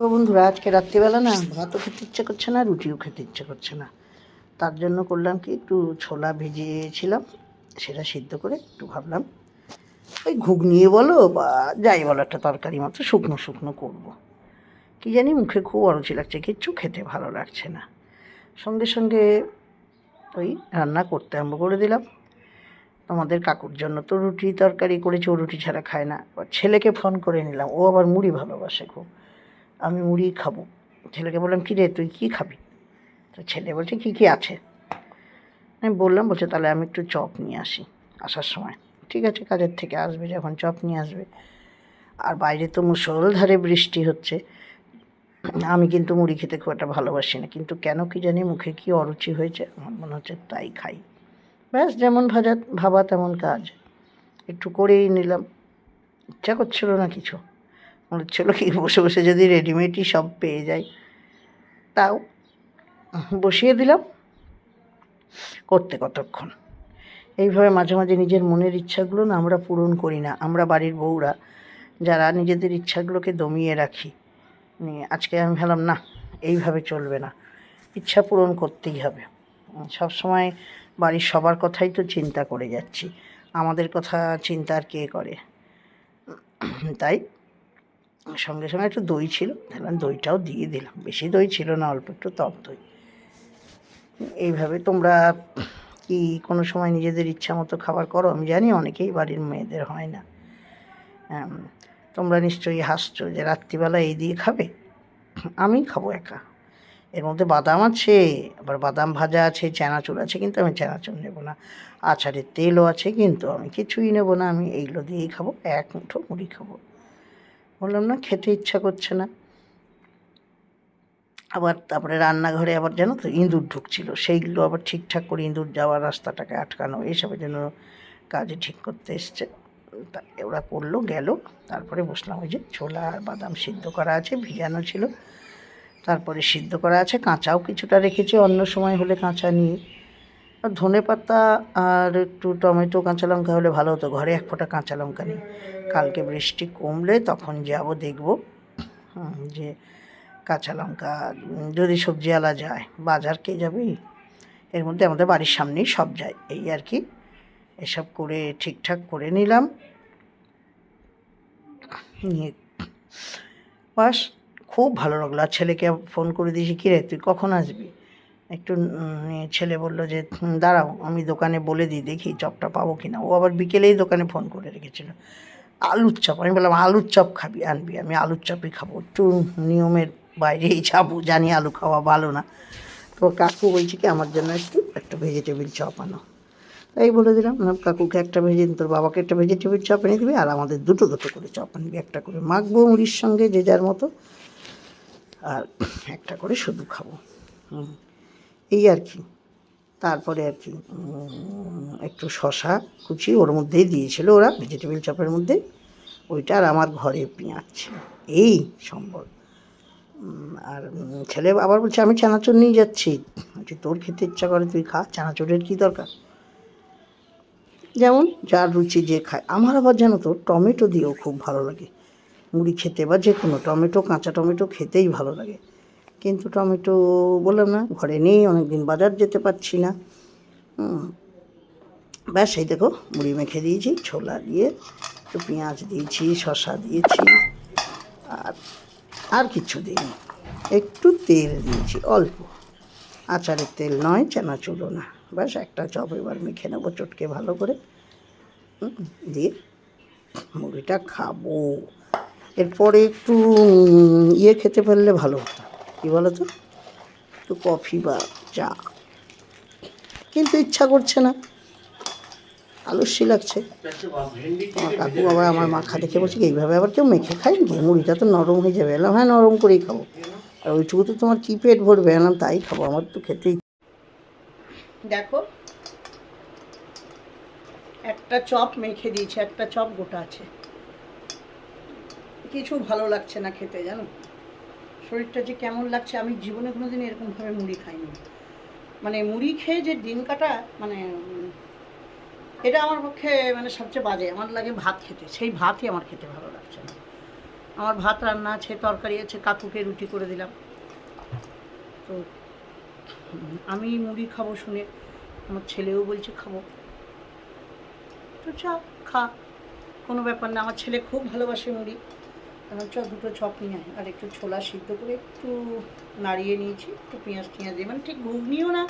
তো বন্ধুরা, আজকে রাত্রিবেলা না ভাতও খেতে ইচ্ছে করছে না, রুটিও খেতে ইচ্ছে করছে না। তার জন্য করলাম কি, একটু ছোলা ভিজিয়েছিলাম সেটা সিদ্ধ করে একটু ভাবলাম, ওই ঘুগনিয়ে বলো বা যাই বলো একটা তরকারি মতো শুকনো শুকনো করব। কি জানি মুখে খুব অরুচি লাগছে, কিচ্ছু খেতে ভালো লাগছে না। সঙ্গে সঙ্গে ওই রান্না করতে আরম্ভ করে দিলাম। আমাদের কাকুর জন্য তো রুটি তরকারি করেছি, ও রুটি ছাড়া খায় না। ছেলেকে ফোন করে নিলাম, ও আবার মুড়ি ভালোবাসে খুব। আমি মুড়ি খাব। ছেলেকে বললাম কী রে তুই কী খাবি? তো ছেলে বলছে, কী কী আছে? আমি বললাম, বলছে, তাহলে আমি একটু চপ নিয়ে আসি আসার সময়। ঠিক আছে, কাজের থেকে আসবে যখন চপ নিয়ে আসবে। আর বাইরে তো মুসলধারে বৃষ্টি হচ্ছে। আমি কিন্তু মুড়ি খেতে খুব একটা ভালোবাসি না। কিন্তু কেন কি জানি মুখে কি অরুচি হয়েছে, আমার মনে হচ্ছে তাই খাই। ব্যাস, যেমন ভাজা, ভাবা তেমন কাজ। একটু করেই নিলাম। ইচ্ছা করছিল না কিছু। মনে হচ্ছিল কি বসে বসে যদি রেডিমেডই সব পেয়ে যাই। তাও বসিয়ে দিলাম। করতে কতক্ষণ? এইভাবে মাঝে মাঝে নিজের মনের ইচ্ছাগুলো না আমরা পূরণ করি না। আমরা বাড়ির বউরা যারা নিজেদের ইচ্ছাগুলোকে দমিয়ে রাখি আজকে আমি ভাবলাম, না, এইভাবে চলবে না। ইচ্ছা পূরণ করতেই হবে। সব সময় বাড়ির সবার কথাই তো চিন্তা করে যাচ্ছি। আমাদের কথা চিন্তা আর কে করে? তাই সঙ্গে সঙ্গে একটু দই ছিল দিলাম দইটাও দিয়ে দিলাম। বেশি দই ছিল না, অল্প একটু টক দই। এইভাবে তোমরা কি কোনো সময় নিজেদের ইচ্ছা মতো খাবার করো? আমি জানি অনেকেই বাড়ির মেয়েদের হয় না। তোমরা নিশ্চয়ই হাসছো যে রাত্রিবেলা এই দিয়ে খাবে? আমি খাব একা। এর মধ্যে বাদাম আছে, আবার বাদাম ভাজা আছে, চানাচুর আছে, কিন্তু আমি চানাচুর নেব না। আচারের তেলও আছে, কিন্তু আমি কিছুই নেব না। আমি এইগুলো দিয়েই খাব, এক মুঠো মুড়ি খাব। বললাম, না, খেতে ইচ্ছা করছে না। আবার তারপরে রান্নাঘরে আবার জানো তো ইঁদুর ঢুকছিল, সেইগুলো আবার ঠিকঠাক করে ইঁদুর যাওয়ার রাস্তাটাকে আটকানো এইসবের জন্য কাজে ঠিক করতে এসছে। তা ওরা করল, গেল, তারপরে বসলাম ওই যে ছোলা আর বাদাম সিদ্ধ করা আছে, ভিজানো ছিল। তারপরে সিদ্ধ করা আছে, কাঁচাও কিছুটা রেখেছি, অন্য সময় হলে কাঁচা নিয়ে ধনে পাতা আর একটু টমেটো কাঁচা লঙ্কা হলে ভালো হতো। ঘরে এক ফোঁটা কাঁচা লঙ্কা নেই। কালকে বৃষ্টি কমলে তখন যাব, দেখব যে কাঁচা লঙ্কা যদি সবজিওয়ালা যায়, বাজার কে যাবে? এর মধ্যে আমাদের বাড়ির সামনেই সব যায়। এই আর কি, এসব করে ঠিকঠাক করে নিলাম। নিয়ে বাস, খুব ভালো লাগল। আর ছেলেকে ফোন করে দিয়েছি, কী রে, তুই কখন আসবি? একটু ছেলে বলল যে দাঁড়াও আমি দোকানে বলে দিই দেখি চপটা পাবো কি না ও আবার বিকেলেই দোকানে ফোন করে রেখেছিল। আলুর চপ আমি বললাম আলুর চপ খাবি আনবি আমি আলুর চপই খাব। একটু নিয়মের বাইরেই যাব জানি আলু খাওয়া ভালো না। তো কাকু বলছে কি আমার জন্য একটু একটা ভেজিটেবিল চপ আনো। তাই বলে দিলাম কাকুকে একটা ভেজে তোর বাবাকে একটা ভেজিটেবিল চপ এনে দিবি আর আমাদের দুটো দুটো করে চপ আনবি একটা করে মাখবো মুড়ির সঙ্গে যে যার মতো আর একটা করে শুধু খাব। হুম, এই আর কি। তারপরে আর কি একটু শশা কুচি ওর মধ্যেই দিয়েছিল ওরা ভেজিটেবিল চপের মধ্যে। ওইটা আর আমার ঘরে পেঁয়াজ এই সম্বল। আর ছেলে আবার বলছে, আমি চানাচুর নিয়ে যাচ্ছি। বলছি, তোর খেতে ইচ্ছা করে, তুই খা। চানাচুরের কী দরকার? যেমন যার রুচি যে খায়। আমার আবার জানো তো, টমেটো দিয়েও খুব ভালো লাগে। মুড়ি খেতে বা যে কোনো টমেটো, কাঁচা টমেটো খেতেই ভালো লাগে। কিন্তু টমেটো বললাম না, ঘরে নেই অনেক দিন বাজার যেতে পারছি না। ব্যাস, এই দেখো, মুড়ি মেখে দিয়েছি, ছোলা দিয়ে একটু পেঁয়াজ দিয়েছি, শসা দিয়েছি, আর আর কিছু দিইনি। একটু তেল দিয়েছি, অল্প। আচারের তেল নয়, চানাচুরও না। ব্যাস, একটা চপ এবার মেখে নেব চটকে ভালো করে। দিয়ে মুড়িটা খাব। এরপরে একটু ইয়ে খেতে পারলে ভালো হতো। কী বলো তো একটু কফি বা চা। কিন্তু ইচ্ছা করছে না। আলস্যি লাগছে। আমার কাকু আবার আমার মাখা দেখে বলছে এইভাবে আবার কেউ মেখে খায় নাকি? মুড়িটা তো নরম হয়ে যাবে। এলাম হ্যাঁ নরম করেই খাব। আর ওইটুকু তো তোমার কী পেট ভরবে? এলাম তাই খাব, আমার তো খেতেই দেখো, একটা চপ মেখে দিয়েছে, একটা চপ গোটা আছে। কিছু ভালো লাগছে না খেতে, জানো? শরীরটা যে কেমন লাগছে, আমি জীবনে কোনোদিন এরকমভাবে মুড়ি খাইনি। মানে মুড়ি খেয়ে যে দিন কাটা মানে এটা আমার পক্ষে মানে সবচেয়ে বাজে। আমার লাগে ভাত খেতে। সেই ভাতই আমার খেতে ভালো লাগছে না। আমার ভাত রান্না আছে, তরকারি আছে, কাকুকে রুটি করে দিলাম। তো আমি মুড়ি খাব শুনে, আমার ছেলেও বলছে খাব। তো চা খা। কোনো ব্যাপার না। আমার ছেলে খুব ভালোবাসে মুড়ি। এখন চ দুটো আয়। আর একটু ছোলা সিদ্ধ করে একটু নাড়িয়ে নিয়েছি একটু পেঁয়াজ টিয়াজ দিয়ে। মানে ঠিক ঘুগনিও না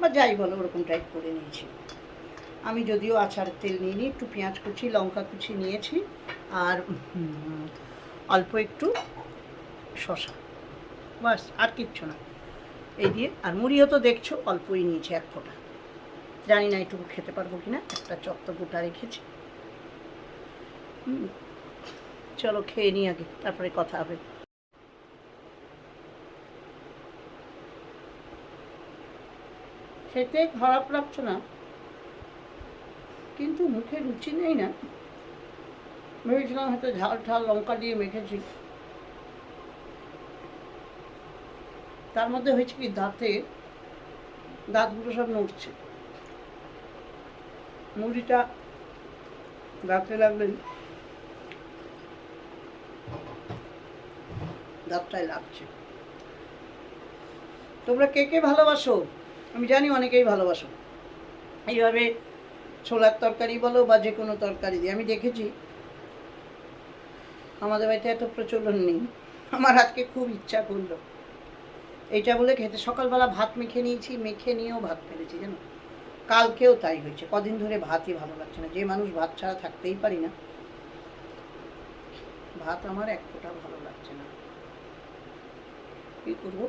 বা যাই বলো ওরকম টাইপ করে নিয়েছি। আমি যদিও আচারের তেল নিয়ে নিই একটু পেঁয়াজ কুচি লঙ্কা কুচি নিয়েছি আর অল্প একটু শশা বাস আর কিচ্ছু না। এই দিয়ে আর মুড়িও তো দেখছ অল্পই নিয়েছি এক ফোঁটা। জানি না এটুকু খেতে পারব কিনা একটা চপ তো গোটা রেখেছি। হুম, চলো খেয়ে নিই আগে, তারপরে কথা হবে। খেতে খারাপ লাগছে না, কিন্তু মুখে রুচি নেই না। ভেবেছিলাম হয়তো ঝাল ঝাল লঙ্কা দিয়ে মেখেছি। তার মধ্যে হয়েছে কি, দাঁতে, দাঁতগুলো সব নড়ছে। মুড়িটা দাঁতে লাগলেন দাঁতটায় লাগছে। তোমরা কে কে ভালোবাসো? আমি জানি অনেকেই ভালোবাসো। এইভাবে ছোলার তরকারি বলো বা যে কোনো তরকারি দিয়ে। আমি দেখেছি, আমাদের বাড়িতে এত প্রচলন নেই। আমার আজকে খুব ইচ্ছা করল। এইটা বলে খেতে। সকালবেলা ভাত মেখে নিয়েছি, মেখে নিয়েও ভাত ফেলেছি, জানো? কালকেও তাই হয়েছে। কদিন ধরে ভাতই ভালো লাগছে না। যে মানুষ ভাত ছাড়া থাকতেই পারি না। ভাত আমার এক ফোঁটা ভালো লাগছে না। কী করব?